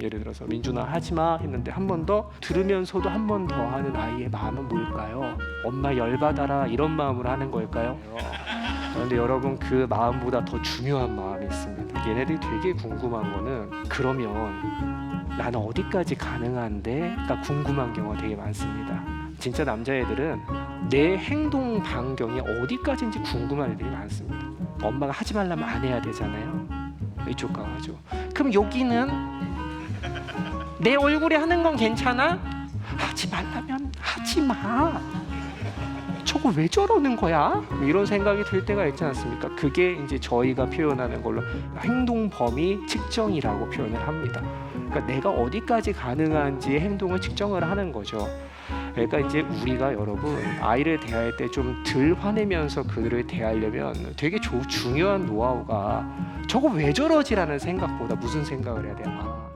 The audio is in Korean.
예를 들어서 민준아 하지마 했는데 한 번 더 들으면서도 한 번 더 하는 아이의 마음은 뭘까요? 엄마 열받아라 이런 마음으로 하는 걸까요? 그런데 여러분 그 마음보다 더 중요한 마음이 있습니다. 얘네들이 되게 궁금한 거는 그러면 나는 어디까지 가능한데?가 궁금한 경우가 되게 많습니다. 진짜 남자애들은 내 행동 반경이 어디까지인지 궁금한 애들이 많습니다. 엄마가 하지 말라면 안 해야 되잖아요. 이쪽 가가지고 그럼 여기는 내 얼굴에 하는 건 괜찮아? 하지 말라면 하지 마. 저거 왜 저러는 거야? 이런 생각이 들 때가 있지 않습니까? 그게 이제 저희가 표현하는 걸로 행동 범위 측정이라고 표현을 합니다. 그러니까 내가 어디까지 가능한지 행동을 측정을 하는 거죠. 그러니까 이제 우리가 여러분 아이를 대할 때 좀 덜 화내면서 그들을 대하려면 되게 조, 중요한 노하우가 저거 왜 저러지라는 생각보다 무슨 생각을 해야 돼? 아,